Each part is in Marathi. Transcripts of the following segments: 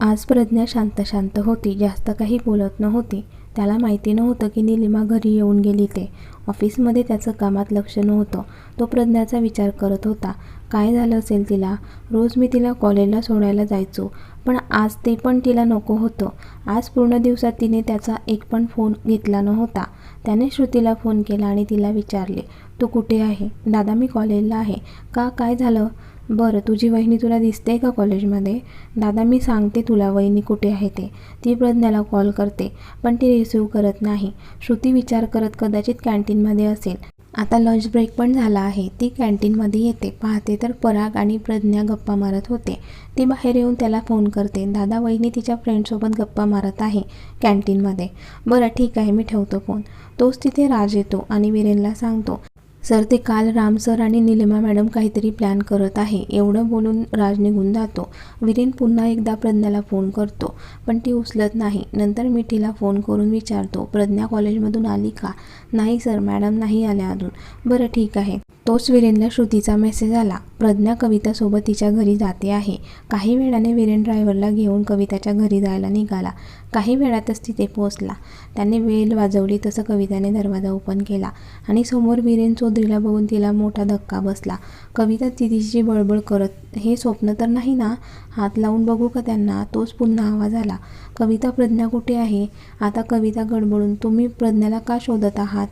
आज प्रज्ञा शांत शांत होती जास्त काही बोलत नव्हती. त्याला माहिती नव्हतं की निलिमा घरी येऊन गेली ते. ऑफिसमध्ये त्याचं कामात लक्ष नव्हतं. तो प्रज्ञाचा विचार करत होता. काय झालं असेल तिला? रोज मी तिला कॉलेजला सोडायला जायचो पण आज ते पण तिला नको होतं. आज पूर्ण दिवसात तिने त्याचा एक पण फोन घेतला नव्हता. त्याने श्रुतीला फोन केला आणि तिला विचारले तू कुठे आहे? दादा मी कॉलेजला आहे. का? काय झालं? बरं तुझी वहिनी तुला दिसते का कॉलेजमध्ये? दादा मी सांगते तुला वहिनी कुठे आहे ते. ती प्रज्ञाला कॉल करते पण ती रिसिव्ह करत नाही. श्रुती विचार करत कदाचित कॅन्टीनमध्ये असेल. आता लंच ब्रेक पण झाला आहे. ती कॅन्टीनमध्ये येते. पाहते तर पराग आणि प्रज्ञा गप्पा मारत होते. ती बाहेर येऊन त्याला फोन करते. दादा वहिनी तिच्या फ्रेंडसोबत गप्पा मारत आहे कॅन्टीनमध्ये. बरं ठीक आहे मी ठेवतो फोन. तोच तिथे राज येतो आणि वीरेनला सांगतो सर ते काल राम सर आणि निलिमा मॅडम काहीतरी प्लॅन करत आहे. एवढं बोलून राज निघून जातो. विरेन पुन्हा एकदा प्रज्ञाला फोन करतो पण ती उचलत नाही. नंतर मी तिला फोन करून विचारतो प्रज्ञा कॉलेजमधून आली का? नाही सर मॅडम नाही आल्या अजून. बरं ठीक आहे. तोच वीरेनला श्रुतीचा मेसेज आला. प्रज्ञा कवितासोबत तिच्या घरी जाते आहे. काही वेळाने वीरेन ड्रायव्हरला घेऊन कविताच्या घरी जायला निघाला. काही वेळातच तिथे पोहोचला. त्याने वेल वाजवली तसं कविताने दरवाजा ओपन केला आणि समोर वीरेन चौधरीला बघून तिला मोठा धक्का बसला. कविता तिथीची बळबळ करत हे स्वप्न तर नाही ना? हात लावून बघू का त्यांना तोच पुन्हा आवाज आला. कविता प्रज्ञा कुठे आहे? आता कविता गडबडून तुम्ही प्रज्ञाला का शोधत आहात?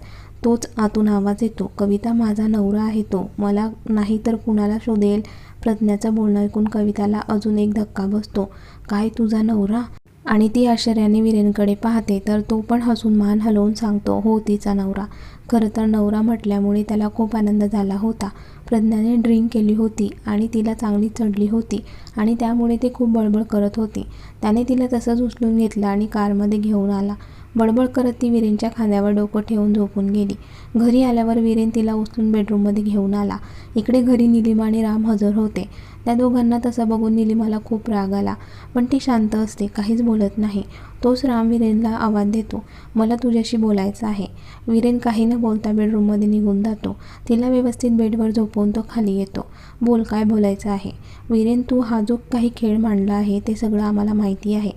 तोच आतून आवाज येतो. कविता माझा नवरा आहे तो. मला नाही तर कुणाला शोधेल? प्रज्ञाचं बोलणं ऐकून कविताला अजून एक धक्का बसतो. काय तुझा नवरा? आणि ती आश्चर्याने वीरेनकडे पाहते. तर तो पण हसून मान हलवून सांगतो हो तिचा नवरा. खरं तर नवरा म्हटल्यामुळे त्याला खूप आनंद झाला होता. प्रज्ञाने ड्रिंक केली होती आणि तिला चांगली चढली होती आणि त्यामुळे ते खूप बळबळ करत होती. त्याने तिला तसंच उचलून घेतलं आणि कारमध्ये घेऊन आला. बडबड करत ती विरेंच्या खांद्यावर डोकं ठेवून झोपून गेली. घरी आल्यावर विरेन तिला उचलून बेडरूममध्ये घेऊन आला. इकडे घरी निलिमा आणि राम हजर होते. त्या दोघांना तसं बघून निलिमाला खूप राग आला. पण ती शांत असते काहीच बोलत नाही. तोच राम विरेनला आवाज देतो. मला तुझ्याशी बोलायचं आहे. विरेन काही न बोलता बेडरूममध्ये निघून जातो. तिला व्यवस्थित बेडवर झोपवून तो खाली येतो. बोल काय बोलायचं आहे? विरेन तू हा जो काही खेळ मांडला आहे ते सगळं आम्हाला माहिती आहे.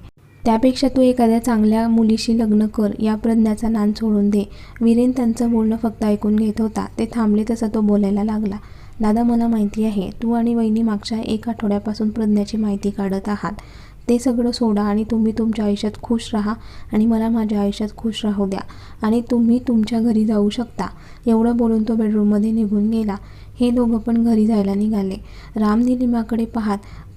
त्यापेक्षा तू एखाद्या चांगल्या मुलीशी लग्न कर या प्रज्ञाचा नान सोडून दे. वीरेन त्यांचं बोलणं फक्त ऐकून घेत होता. ते थांबले तसा तो बोलायला लागला. दादा मला माहिती आहे तू आणि वहिनी मागच्या एक आठवड्यापासून प्रज्ञाची माहिती काढत आहात. ते सगळं सोडा आणि तुम्ही तुमच्या आयुष्यात खुश राहा आणि मला माझ्या आयुष्यात खुश राहू द्या आणि तुम्ही तुमच्या घरी जाऊ शकता. एवढं बोलून तो बेडरूममध्ये निघून गेला. हे दोघं पण घरी जायला निघाले. राम निलिमाकडे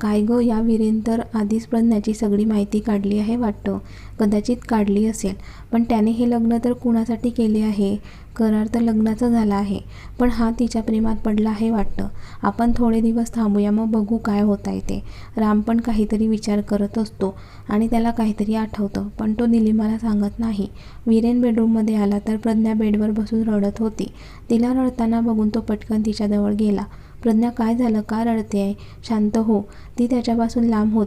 काय गं या वीरेन तर आधीच प्रज्ञाची सगळी माहिती काढली आहे वाटतं. कदाचित काढली असेल. पण त्याने हे लग्न तर कुणासाठी केले आहे? करार तर लग्नाचा झाला आहे. पण हा तिच्या प्रेमात पडला आहे वाटतं. आपण थोडे दिवस थांबूया मग बघू काय होत आहे ते. राम पण काहीतरी विचार करत असतो आणि त्याला काहीतरी आठवतं. पण तो निलिमाला सांगत नाही. वीरेन बेडरूममध्ये आला तर प्रज्ञा बेडवर बसून रडत होती. तिला रडताना बघून तो पटकन तिच्याजवळ गेला. प्रज्ञा काय झालं? का रडते आहे? शांत हो. ती त्याच्यापासून लांब होत.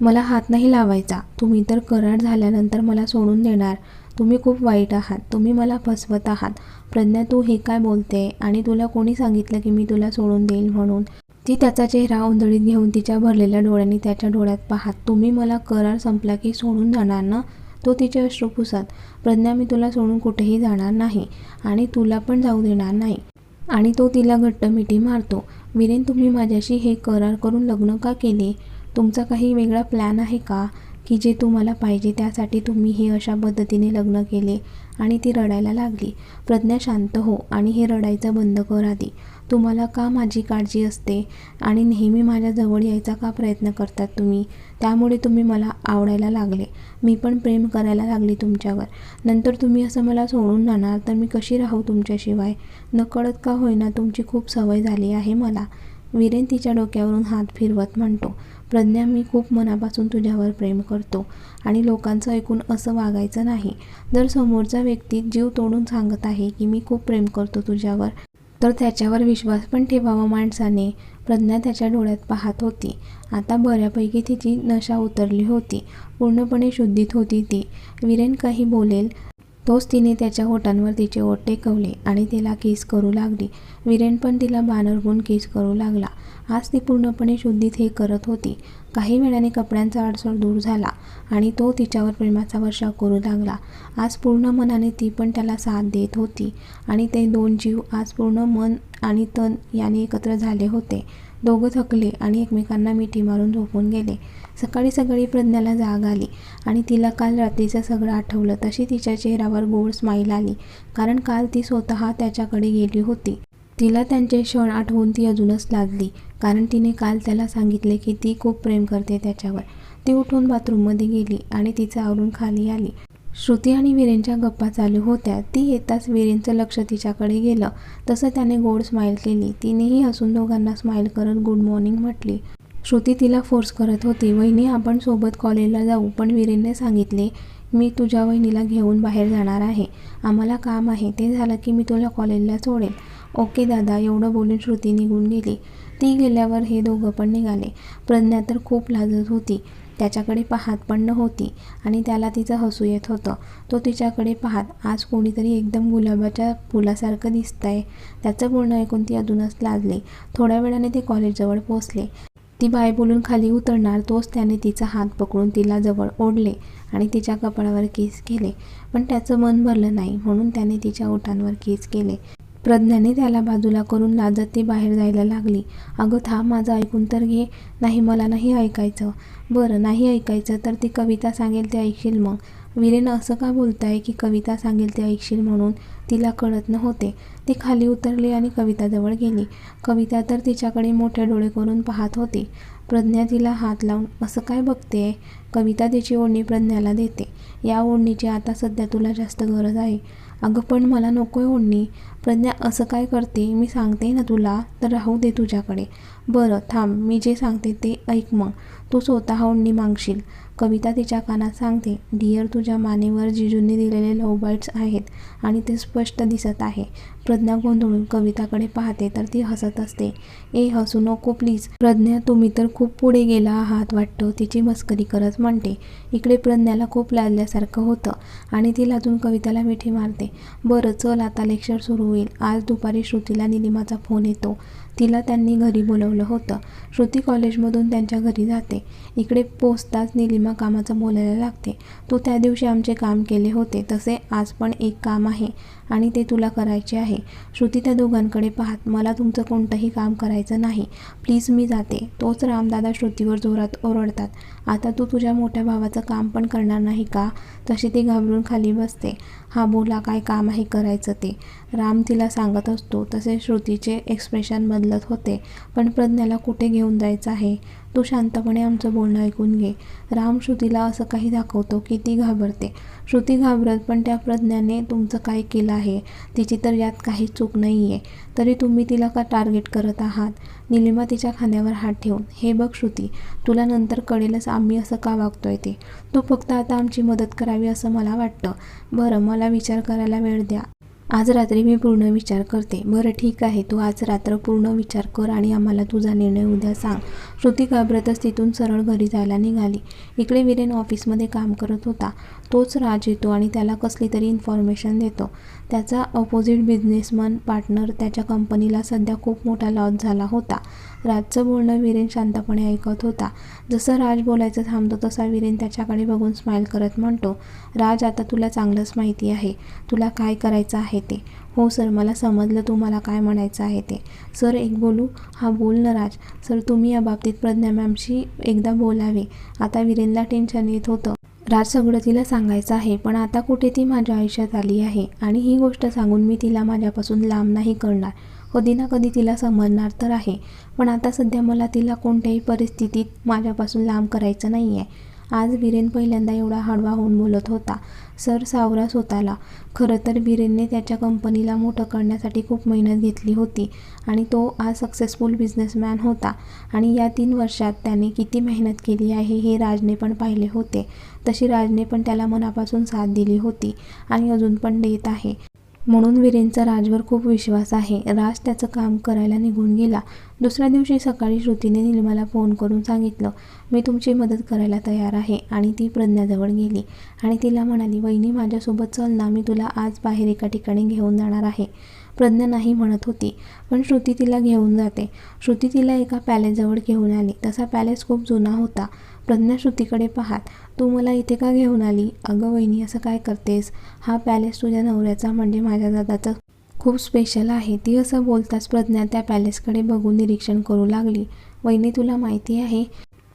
मला हात नाही लावायचा. तुम्ही तर करार झाल्यानंतर मला सोडून देणार. तुम्ही खूप वाईट आहात. तुम्ही मला फसवत आहात. प्रज्ञा तू हे काय बोलते? आणि तुला कोणी सांगितलं की मी तुला सोडून देईल म्हणून? ती त्याचा चेहरा उंधळीत घेऊन तिच्या भरलेल्या डोळ्यांनी त्याच्या डोळ्यात पाहात तुम्ही मला करार संपला की सोडून जाणार ना? तो तिचे अश्रू पुसत प्रज्ञा मी तुला सोडून कुठेही जाणार नाही आणि तुला पण जाऊ देणार नाही. आणि तो तिला घट्ट मिठी मारतो. वीरेन तुम्ही माझ्याशी हे करार करून लग्न का केले? तुमचा काही वेगळा प्लॅन आहे का? की जे तुम्हाला पाहिजे त्यासाठी तुम्ही हे अशा पद्धतीने लग्न केले आणि ती रडायला लागली. प्रज्ञा शांत हो आणि हे रडायचं बंद कर आधी. तुम्हाला का माझी काळजी असते? आणि नेहमी माझ्या जवळ यायचा का प्रयत्न करतात तुम्ही? त्यामुळे तुम्ही मला आवडायला लागले. मी पण प्रेम करायला लागली तुमच्यावर. नंतर तुम्ही असं मला सोडून जाणार तर मी कशी राहू तुमच्याशिवाय? नकळत का होईना तुमची खूप सवय झाली आहे मला. वीरेन तिच्या डोक्यावरून हात फिरवत म्हणतो प्रज्ञा मी खूप मनापासून तुझ्यावर प्रेम करतो आणि लोकांचं ऐकून असं वागायचं नाही. जर समोरचा व्यक्ती जीव तोडून सांगत आहे की मी खूप प्रेम करतो तुझ्यावर तर त्याच्यावर विश्वास पण ठेवावा माणसाने. प्रज्ञा त्याच्या डोळ्यात पाहत होती. आता बऱ्यापैकी तिची नशा उतरली होती. पूर्णपणे शुद्धीत होती ती. वीरेन काही बोलेल तोच तिने त्याच्या ओठांवर तिचे ओठ टेकवले आणि तिला किस करू लागली. वीरेन पण तिला बानरगून किस करू लागला. आज ती पूर्णपणे शुद्धीत हे करत होती. काही वेळाने कपड्यांचा अडसर दूर झाला आणि तो तिच्यावर प्रेमाचा वर्षाव करू लागला. आज पूर्ण मनाने ती पण त्याला साथ देत होती आणि ते दोन जीव आज पूर्ण मन आणि तन याने एकत्र झाले होते. दोघं थकले आणि एकमेकांना मिठी मारून झोपून गेले. सकाळी सगळी प्रज्ञाला जाग आली आणि तिला काल रात्रीचं सगळं आठवलं. तशी तिच्या चेहऱ्यावर गोड स्माईल आली कारण काल ती स्वतः त्याच्याकडे गेली होती. तिला त्यांचे क्षण आठवून ती अजूनच लाजली कारण तिने काल त्याला सांगितले की ती खूप प्रेम करते त्याच्यावर. ती उठून बाथरूममध्ये गेली आणि तिचं आवरून खाली आली. श्रुती आणि वीरेंच्या गप्पा चालू होत्या. ती येताच वीरेंचं लक्ष तिच्याकडे गेलं. तसं त्याने गोड स्माईल केली. तिनेही हसून दोघांना स्माईल करत गुड मॉर्निंग म्हटली. श्रुती तिला फोर्स करत होती. वहिनी आपण सोबत कॉलेजला जाऊ पण वीरेंने सांगितले मी तुझ्या वहिनीला घेऊन बाहेर जाणार आहे. आम्हाला काम आहे. ते झालं की मी तुला कॉलेजला सोडेल ओके दादा एवढं बोलून श्रुती निघून गेली. ती गेल्यावर हे दोघं पण निघाले. प्रज्ञा तर खूप लाजत होती. त्याच्याकडे पाहत पण नव्हती आणि त्याला तिचं हसू येत होतं. तो तिच्याकडे पाहत आज कोणीतरी एकदम गुलाबाच्या फुलासारखं दिसतंय. त्याचं बोलणं ऐकून ती अजूनच लाजली. थोड्या वेळाने ते कॉलेजजवळ पोहोचले. ती बाय बोलून खाली उतरणार तोच त्याने तिचा हात पकडून तिला जवळ ओढले आणि तिच्या कपाळावर केस केले. पण त्याचं मन भरलं नाही म्हणून त्याने तिच्या ओठांवर केस केले. प्रज्ञाने त्याला बाजूला करून लाजत ती बाहेर जायला लागली. अगं था माझं ऐकून तर घे. नाही मला नाही ऐकायचं. बरं नाही ऐकायचं तर ती कविता सांगेल ते ऐकशील मग. वीरेनं असं का बोलताय की कविता सांगेल ते ऐकशील म्हणून? तिला कळत नव्हते. ती खाली उतरली आणि कविताजवळ गेली. कविता तर तिच्याकडे मोठे डोळे करून पाहत होती. प्रज्ञा तिला हात लावून असं काय बघते? कविता तिची ओढणी प्रज्ञाला देते. या ओढणीची आता सध्या तुला जास्त गरज आहे. अगं पण मला नको आहे ओढणी. प्रज्ञा असं काय करते? मी सांगते ना तुला तर राहू दे तुझ्याकडे. बरं थांब मी जे सांगते ते ऐक मग. तू स्वतः ओढणी मागशील. कविता तिच्या कानात सांगते डिअर तुझ्या मानेवर जिजूंनी दिलेले लव बाईट्स आहेत आणि ते स्पष्ट दिसत आहे. प्रज्ञा गोंधळून कविताकडे पाहते तर ती हसत असते. ए हसू नको प्लीज प्रज्ञा तुम्ही तर खूप पुढे गेला आहात वाटतं. तिची मस्करी करत म्हणते. इकडे प्रज्ञाला खूप लाजल्यासारखं होतं आणि ती लाजून कविताला मिठी मारते. बरं चल आता लेक्चर सुरू होईल. आज दुपारी श्रुतीला निलिमाचा फोन येतो. तिला त्यांनी घरी बोलवलं होतं. श्रुती कॉलेजमधून त्यांच्या घरी जाते. इकडे पोचताच निलिमा कामाचं बोलायला लागते. तू त्या दिवशी आमचे काम केले होते. तसे आज पण एक काम आहे आणि ते तुला करायचे आहे. श्रुती त्या दोघांकडे पाहत मला तुमचं कोणतंही काम करायचं नाही. प्लीज मी जाते. तोच रामदादा श्रुतीवर जोरात ओरडतात. आता तू तुझ्या मोठ्या भावाचं काम पण करणार नाही का? तशी ती घाबरून खाली बसते. हा बोला काय काम आहे करायचं ते? राम तिला सांगत असतो. तसे श्रुतीचे एक्सप्रेशन बदलत होते. पण प्रज्ञाला कुठे घेऊन जायचं आहे? तू शांतपणे आमचं बोलणं ऐकून घे. राम श्रुतीला असं काही दाखवतो की ती घाबरते. श्रुती घाबरत पण त्या प्रज्ञाने तुमचं काय केलं आहे तिची तर यात काही चूक नाही आहे तरी तुम्ही तिला का टार्गेट करत आहात? निलिमा तिच्या खांद्यावर हात ठेवून हे बघ श्रुती तुला नंतर कळेलच आम्ही असं का वागतोय ते. तू फक्त आता आमची मदत करावी असं मला वाटतं. बरं मला विचार करायला वेळ द्या. आज रात्री मी पूर्ण विचार करते. बरं ठीक आहे. तू आज रात्र पूर्ण विचार कर आणि आम्हाला तुझा निर्णय उद्या सांग. श्रुती घाबरतच तिथून सरळ घरी जायला निघाली. इकडे विरेन ऑफिसमध्ये काम करत होता. तोच राज येतो आणि त्याला कसली तरी इन्फॉर्मेशन देतो. त्याचा अपोजिट बिझनेसमन पार्टनर त्याच्या कंपनीला सध्या खूप मोठा लॉस झाला होता. राजचं बोलणं वीरेन शांतपणे ऐकत होता. जसं राज बोलायचं थांबतो तसा वीरेन त्याच्याकडे बघून स्माईल करत म्हणतो राज आता तुला चांगलंच माहिती आहे. तुला काय करायचं आहे ते? हो सर मला समजलं तुम्हाला काय म्हणायचं आहे ते. सर एक बोलू? हा बोल ना राज. सर तुम्ही या बाबतीत प्रज्ञा मॅमशी एकदा बोलावे. आता वीरेनला टेन्शन येत होतं. राज सगळं तिला सांगायचं आहे पण आता कुठे ती माझ्या आयुष्यात आली आहे? आणि ही गोष्ट सांगून मी तिला माझ्यापासून लांब नाही करणार. कधी ना कधी तिला समजणार तर आहे पण आता सध्या मला तिला कोणत्याही परिस्थितीत माझ्यापासून लांब करायचं नाही आहे आज वीरेन पहिल्यांदा एवढा हळवा होऊन बोलत होता. सर सावरा स्वतःला. खरं तर वीरेनने त्याच्या कंपनीला मोठं करण्यासाठी खूप मेहनत घेतली होती आणि तो आज सक्सेसफुल बिझनेसमॅन होता आणि या तीन वर्षात त्याने किती मेहनत केली आहे हे राजने पण पाहिले होते. तशी राजने पण त्याला मनापासून साथ दिली होती आणि अजून पण देत आहे. म्हणून वीरेंचा राजवर खूप विश्वास आहे. राज त्याचं काम करायला निघून गेला. दुसऱ्या दिवशी सकाळी श्रुतीने निलिमाला फोन करून सांगितलं मी तुमची मदत करायला तयार आहे. आणि ती प्रज्ञाजवळ गेली. आणि तिला म्हणाली वहिनी माझ्यासोबत चल ना मी तुला आज बाहेर एका ठिकाणी घेऊन जाणार आहे. प्रज्ञा नाही म्हणत होती पण श्रुती तिला घेऊन जाते. श्रुती तिला एका पॅलेसजवळ घेऊन आली. तसा पॅलेस खूप जुना होता. प्रज्ञा श्रुतीकडे पाहात तू मला इथे का घेऊन आली? अगं वहिनी असं काय करतेस? हा पॅलेस तुझ्या नवऱ्याचा म्हणजे माझ्या दादाचा. खूप स्पेशल आहे. ती असं बोलताच प्रज्ञा त्या पॅलेसकडे बघून निरीक्षण करू लागली. वहिनी तुला माहिती आहे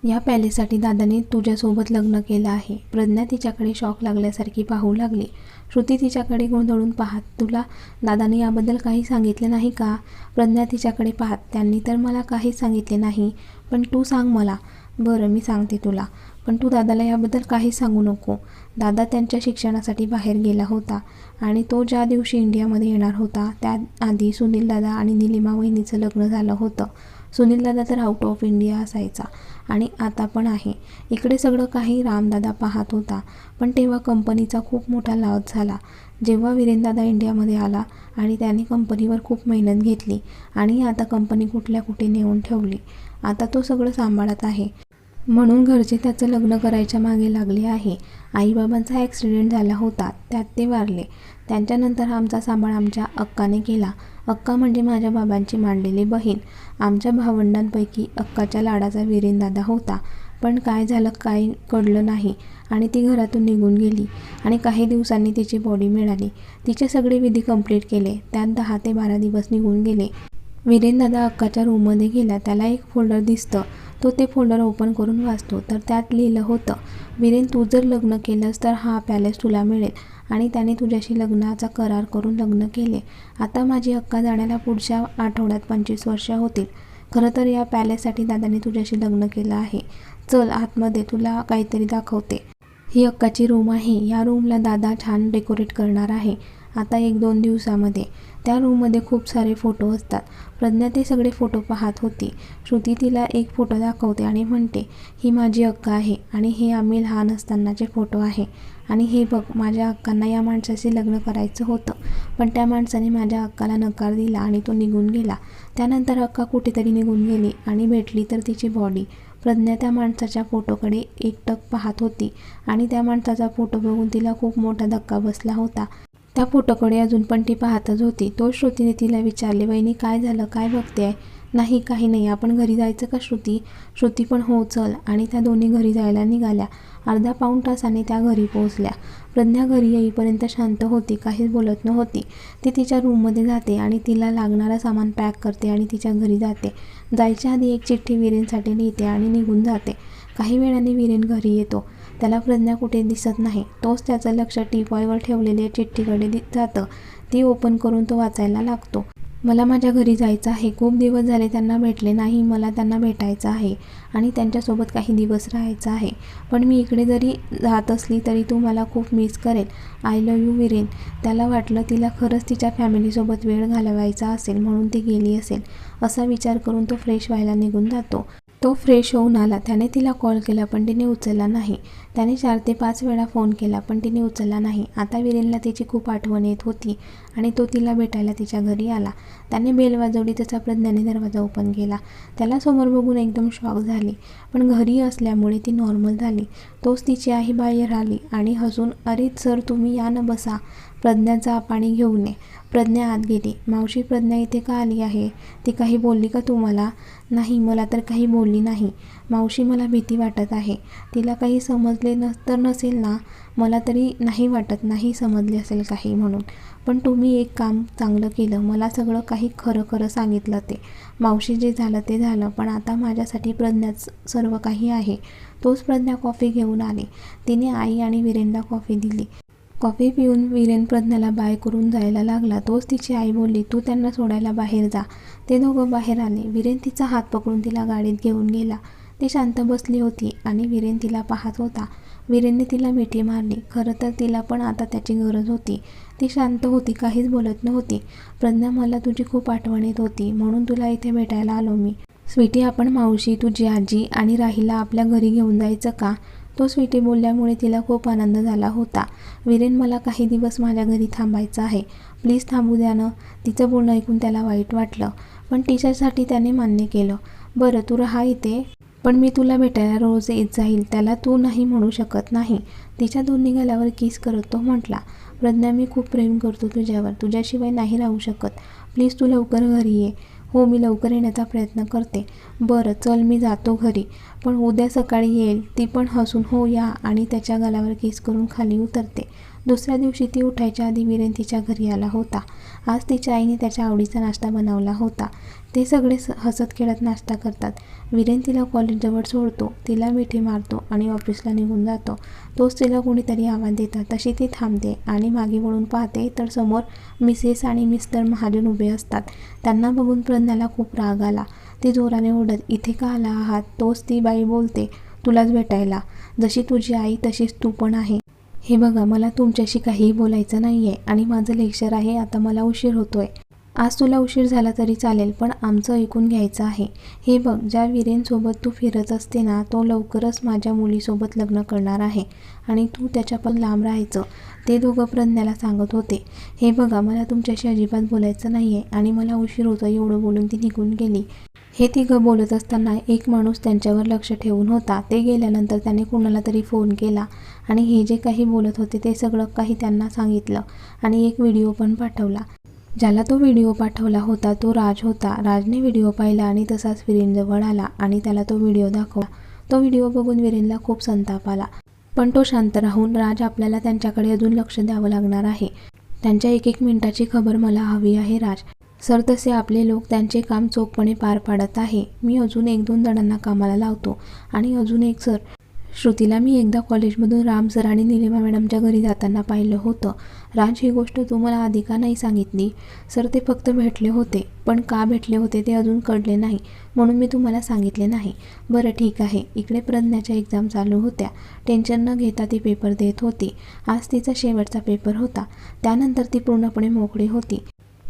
या पॅलेससाठी दादाने तुझ्यासोबत लग्न केलं आहे. प्रज्ञा तिच्याकडे शॉक लागल्यासारखी पाहू लागली. श्रुती तिच्याकडे गोंधळून पाहत तुला दादाने याबद्दल काही सांगितले नाही का? प्रज्ञा तिच्याकडे पाहत त्यांनी तर मला काहीच सांगितले नाही पण तू सांग मला. बरं मी सांगते तुला. पण तू दादाला याबद्दल काही सांगू नको. दादा त्यांच्या शिक्षणासाठी बाहेर गेला होता आणि तो ज्या दिवशी इंडियामध्ये येणार होता त्याआधी सुनील दादा आणि निलिमा वहिनीचं लग्न झालं होतं. सुनील दादा तर आउट ऑफ इंडिया असायचा आणि आता पण आहे. इकडे सगळं काही रामदादा पाहत होता पण तेव्हा कंपनीचा खूप मोठा लॉस झाला. जेव्हा वीरेनदादा इंडियामध्ये आला आणि त्याने कंपनीवर खूप मेहनत घेतली आणि आता कंपनी कुठल्या कुठे नेऊन ठेवली. आता तो सगळं सांभाळत आहे. म्हणून घरचे त्याचं लग्न करायच्या मागे लागले आहे. आईबाबांचा ॲक्सिडेंट झाला होता त्यात ते वारले. त्यांच्यानंतर आमचा सांभाळ आमच्या अक्काने केला. अक्का म्हणजे माझ्या बाबांची मांडलेली बहीण. आमच्या भावंडांपैकी अक्काच्या लाडाचा वीरेनदादा होता. पण काय झालं काही कळलं नाही आणि ती घरातून निघून गेली आणि काही दिवसांनी तिची बॉडी मिळाली. तिचे सगळे विधी कंप्लीट केले. त्यात दहा ते बारा दिवस निघून गेले. वीरेनदादा अक्काच्या रूममध्ये गेला. त्याला एक फोल्डर दिसतं. तो ते फोल्डर ओपन करून वाचतो. तर त्यात लिहिलं होतं वीरेन तू जर लग्न केलंस तर हा पॅलेस तुला मिळेल. आणि त्याने तुझ्याशी लग्नाचा करार करून लग्न केले. आता माझी हक्का जाण्याला पुढच्या आठवड्यात पंचवीस वर्ष होतील. खरं तर या पॅलेससाठी दादाने तुझ्याशी लग्न केलं आहे. चल आतमध्ये तुला काहीतरी दाखवते. ही अक्काची रूम आहे. या रूमला दादा छान डेकोरेट करणार आहे. आता एक दोन दिवसामध्ये. त्या रूममध्ये खूप सारे फोटो असतात. प्रज्ञा ते सगळे फोटो पाहत होती. श्रुती तिला एक फोटो दाखवते आणि म्हणते ही माझी अक्का आहे आणि हे आम्ही लहान असतानाचे फोटो आहे. आणि हे बघ माझ्या अक्कांना या माणसाशी लग्न करायचं होतं. पण त्या माणसाने माझ्या अक्काला नकार दिला आणि तो निघून गेला. त्यानंतर अक्का कुठेतरी निघून गेली आणि भेटली तर तिची बॉडी प्रज्ञा त्या माणसाच्या फोटोकडे एकटक पाहत होती आणि त्या माणसाचा फोटो बघून तिला खूप मोठा धक्का बसला होता. त्या फोटोकडे अजून पण ती पाहतच होती. तो श्रुतीने तिला विचारले वहिनी काय झालं? काय बघते आहे नाही काही नाही. आपण घरी जायचं का श्रुती? श्रुती पण हो चल. आणि त्या दोन्ही घरी जायला निघाल्या. अर्धा पाऊण तासाने त्या घरी पोहोचल्या. प्रज्ञा घरी येईपर्यंत शांत होती काहीच बोलत नव्हती. ती तिच्या रूममध्ये जाते आणि तिला लागणारं सामान पॅक करते आणि तिच्या घरी जाते. जायच्या आधी एक चिठ्ठी विरेनसाठी लिहिते आणि निघून जाते. काही वेळाने विरेन घरी येतो. त्याला प्रज्ञा कुठे दिसत नाही. तोच त्याचं लक्ष टीपॉयवर ठेवलेल्या चिठ्ठीकडे जातं. ती ओपन करून तो वाचायला लागतो. मला माझ्या घरी जायचं आहे. खूप दिवस झाले त्यांना भेटले नाही. मला त्यांना भेटायचं आहे. आणि त्यांच्यासोबत काही दिवस राहायचं आहे. पण मी इकडे जरी जात असली तरी तू मला खूप मिस करेल. आय लव यू विरेन त्याला वाटलं तिला खरंच तिच्या फॅमिलीसोबत वेळ घालवायचा असेल म्हणून ती गेली असेल. असा विचार करून तो फ्रेश व्हायला निघून जातो. तो फ्रेश होऊन आला. त्याने तिला कॉल केला पण तिने उचलला नाही. त्याने चार ते पाच वेळा फोन केला पण तिने उचलला नाही. आता विरेनला तिची खूप आठवण येत होती. आणि तो तिला भेटायला तिच्या घरी आला. त्याने बेल वाजवली त्याचा प्रज्ञाने दरवाजा ओपन केला. त्याला समोर बघून एकदम शॉक झाली. पण घरी असल्यामुळे ती नॉर्मल झाली. तोच तिची आई बाहेर आली आणि हसून अरे सर तुम्ही या न बसा. प्रज्ञाचा पाणी घेऊ नये. प्रज्ञा आत गेली. मावशी प्रज्ञा इथे का आली आहे? ती काही बोलली का तुम्हाला? नाही मला तर काही बोलली नाही. मावशी मला भीती वाटत आहे. तिला काही समजले न तर नसेल ना? मला तरी नाही वाटत नाही समजले असेल काही म्हणून. पण तुम्ही एक काम चांगलं केलं. मला सगळं काही खरं खरं सांगितलं ते. मावशी जे झालं ते झालं पण आता माझ्यासाठी प्रज्ञाच सर्व काही आहे. तोच प्रज्ञा कॉफी घेऊन आले. तिने आई आणि वीरेनला कॉफी दिली. कॉफी पिऊन वीरेन प्रज्ञाला बाय करून जायला लागला. तोच तिची आई बोलली तू त्यांना सोडायला बाहेर जा. ते दोघं बाहेर आले. वीरेन तिचा हात पकडून तिला गाडीत घेऊन गेला. ती शांत बसली होती आणि वीरेन तिला पाहत होता. वीरेंनी तिला मिठी मारली. खरं तर तिला पण आता त्याची गरज होती. ती शांत होती काहीच बोलत नव्हती. प्रज्ञा मला तुझी खूप आठवण येत होती म्हणून तुला इथे भेटायला आलो मी. स्वीटी आपण मावशी तुझी आजी आणि राहीला आपल्या घरी घेऊन जायचं का? तो स्वीटी बोलल्यामुळे तिला खूप आनंद झाला होता. विरेन मला काही दिवस माझ्या घरी थांबायचं आहे. प्लीज थांबू द्या ना. तिचं बोलणं ऐकून त्याला वाईट वाटलं पण टीचरसाठी त्याने मान्य केलं. बरं तू राहा इथे. पण मी तुला भेटायला रोज येत जाईल त्याला तू नाही म्हणू शकत नाही. तिच्या दोन्ही गालावर किस करत तो म्हटला प्रज्ञा मी खूप प्रेम करतो तुझ्यावर. तुझ्याशिवाय नाही राहू शकत. प्लीज तू लवकर घरी ये. हो मी लवकर येण्याचा प्रयत्न करते. बरं चल मी जातो घरी. पण उद्या सकाळी येईल ती पण हसून हो या आणि त्याच्या गालावर किस करून खाली उतरते. दुसऱ्या दिवशी ती उठायच्या आधी वीरेन तिच्या घरी आला होता. आज तिच्या आईने त्याच्या आवडीचा नाश्ता बनवला होता. ते सगळे स हसत खेळत नाश्ता करतात. विरेन तिला कॉलेजजवळ सोडतो. तिला मिठी मारतो आणि ऑफिसला निघून जातो. तोच तिला कोणीतरी आवाज देतात. तशी ती थांबते आणि मागे वळून पाहते तर समोर मिसेस आणि मिस्टर महाजन उभे असतात. त्यांना बघून प्रज्ञाला खूप राग आला. ती जोराने ओढत इथे का आला आहात तोच ती बाई बोलते तुलाच भेटायला. जशी तुझी आई तशीच तू पण आहे. हे बघा मला तुमच्याशी काहीही बोलायचं नाही आहे आणि माझं लेक्चर आहे. आता मला उशीर होतोय. आज तुला उशीर झाला तरी चालेल पण आमचं ऐकून घ्यायचं आहे. हे बघ ज्या वीरेंसोबत तू फिरत असते ना तो लवकरच माझ्या मुलीसोबत लग्न करणार आहे आणि तू त्याच्या पण लांब राहायचं. ते दोघं प्रज्ञाला सांगत होते. हे बघा मला तुमच्याशी अजिबात बोलायचं नाही आहे आणि मला उशीर होतं एवढं बोलून ती निघून गेली. हे तिघं बोलत असताना एक माणूस त्यांच्यावर लक्ष ठेवून होता. ते गेल्यानंतर त्याने कुणाला तरी फोन केला आणि हे जे काही बोलत होते ते सगळं काही त्यांना सांगितलं आणि एक व्हिडिओ पण पाठवला. ज्याला तो व्हिडिओ पाठवला होता तो राज होता. राजने व्हिडिओ पाहिला आणि तसाच विरेनजवळ आला आणि त्याला तो व्हिडिओ दाखवला. तो व्हिडिओ बघून विरेनला खूप संताप आला. पण तो शांत राहून राज आपल्याला त्यांच्याकडे अजून लक्ष द्यावं लागणार आहे. त्यांच्या एक एक मिनिटाची खबर मला हवी आहे राज. सर तसे आपले लोक त्यांचे काम चोखपणे पार पाडत आहे. मी अजून एक दोन जणांना कामाला लावतो आणि अजून एक सर. श्रुतीला मी एकदा कॉलेजमधून राम सर आणि निलिमा मॅडमच्या घरी जाताना पाहिलं होतं. राज ही गोष्ट तू मला आधी का नाही सांगितली? सर ते फक्त भेटले होते. पण का भेटले होते ते अजून कळले नाही म्हणून मी तुम्हाला सांगितले नाही. बरं ठीक आहे. इकडे प्रज्ञाच्या एक्झाम चालू होत्या. टेन्शन न घेता ती पेपर देत होती. आज तिचा शेवटचा पेपर होता. त्यानंतर ती पूर्णपणे मोकळी होती.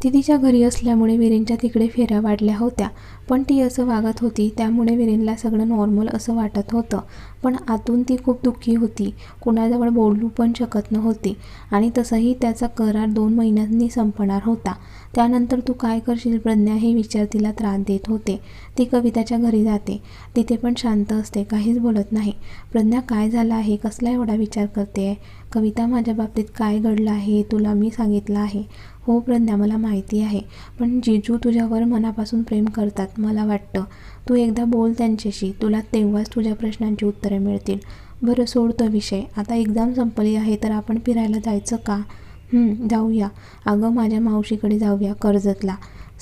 ती तिच्या घरी असल्यामुळे विरेनच्या तिकडे फेऱ्या वाढल्या होत्या. पण ती असं वागत होती त्यामुळे विरेनला सगळं नॉर्मल असं वाटत होतं. पण आतून ती खूप दुःखी होती. कुणाजवळ बोलू पण शकत नव्हती आणि तसंही त्याचा करार दोन महिन्यांनी संपणार होता. त्यानंतर तू काय करशील प्रज्ञा हे विचार तिला त्रास देत होते. ती कविताच्या घरी जाते. तिथे पण शांत असते काहीच बोलत नाही. प्रज्ञा काय झालं आहे? कसला एवढा विचार करते? आहे कविता माझ्या बाबतीत काय घडलं आहे तुला मी सांगितलं आहे. हो प्रज्ञा मला माहिती आहे. पण जिजू तुझ्यावर मनापासून प्रेम करतात मला वाटतं. तू एकदा बोल त्यांच्याशी. तुला तेव्हाच तुझ्या प्रश्नांची उत्तरे मिळतील. बरं सोडतो विषय. आता एक्झाम संपली आहे तर आपण फिरायला जायचं का? जाऊया. अगं माझ्या मावशीकडे जाऊया कर्जतला.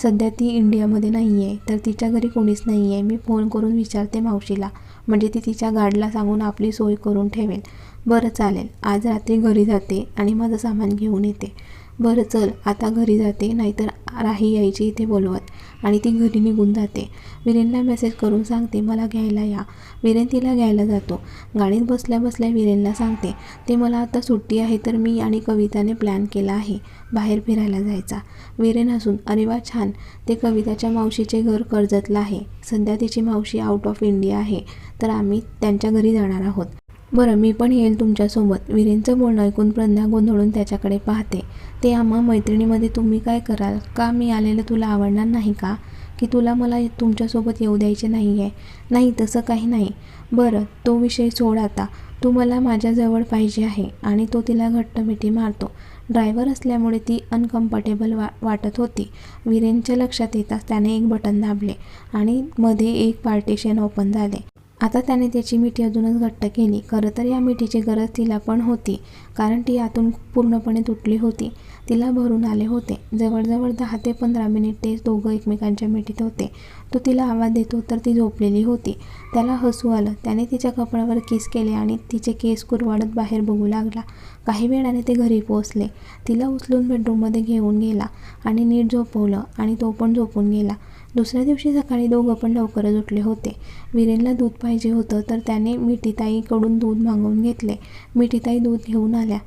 सध्या ती इंडियामध्ये नाही आहे तर तिच्या घरी कोणीच नाही आहे मी फोन करून विचारते मावशीला. म्हणजे ती तिच्या गाडीला सांगून आपली सोय करून ठेवेल. बरं चालेल. आज रात्री घरी जाते आणि माझं सामान घेऊन येते. बरं चल आता घरी जाते नाहीतर राही यायची इथे बोलवत. आणि ती घरी निघून जाते. विरेनला मेसेज करून सांगते मला घ्यायला या. विरेन तिला घ्यायला जातो. गाडीत बसल्या बसल्या विरेनला सांगते ते मला आता सुट्टी आहे तर मी आणि कविताने प्लॅन केला आहे बाहेर फिरायला जायचा. विरेन हसून अरे वा छान. ते कविताच्या मावशीचे घर कर्जतला आहे. सध्या तिची मावशी आउट ऑफ इंडिया आहे. तर आम्ही त्यांच्या घरी जाणार आहोत. बरं मी पण येईल तुमच्यासोबत. विरेंचं बोलणं ऐकून प्रज्ञा गोंधळून त्याच्याकडे पाहते. ते आम्हा मैत्रिणीमध्ये तुम्ही काय कराल? का मी आलेलं तुला आवडणार नाही का? की तुला मला तुमच्यासोबत येऊ द्यायचे नाही आहे नाही तसं काही नाही. बरं तो विषय सोड आता. तू मला माझ्याजवळ पाहिजे आहे आणि तो तिला घट्ट मिठी मारतो. ड्रायव्हर असल्यामुळे ती अनकम्फर्टेबल वा वाटत होती. विरेनच्या लक्षात येताच त्याने एक बटन दाबले आणि मध्ये एक पार्टिशन ओपन झाले. आता त्याने त्याची मिठी अजूनच घट्ट केली. खरं तर या मिठीची गरज तिला पण होती कारण ती आतून पूर्णपणे तुटली होती. तिला भरून आले होते. जवळजवळ दहा ते पंधरा मिनिट ते दोघं एकमेकांच्या मिठीत होते. तो तिला आवाज देतो तर ती झोपलेली होती. त्याला हसू आलं. त्याने तिच्या कपड्यावर किस केले आणि तिचे केस कुरवाडत बाहेर बघू लागला. काही वेळाने ते घरी पोचले तिला उचलून बेडरूममध्ये घेऊन गेला आणि नीट झोपवलं आणि तो पण झोपून गेला. दुसऱ्या दिवशी सकाळी दोघं पण लवकरच उठले होते. विरेनला दूध पाहिजे होतं तर त्याने मिठीताईकडून दूध मागवून घेतले. मिठीताई दूध घेऊन आल्या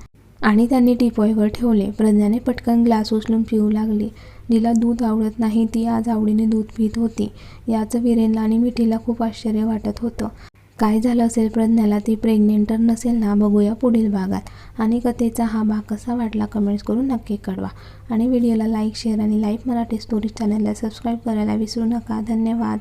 आणि त्यांनी टिपॉयवर ठेवले. प्रज्ञाने पटकन ग्लास उचलून पिऊ लागली. जिला दूध आवडत नाही ती आज आवडीने दूध पित होती. याचं विरेनला आणि मिठीला खूप आश्चर्य वाटत होतं. काय झालं असेल प्रज्ञाला ती प्रेग्नेंट तर नसेल ना? बघूया पुढील भागात. आणि कथेचा हा भाग कसा वाटला कमेंट्स करून नक्की कळवा. आणि व्हिडिओला लाईक शेअर आणि लाईफ मराठी स्टोरी चॅनलला सबस्क्राईब करायला विसरू नका. धन्यवाद.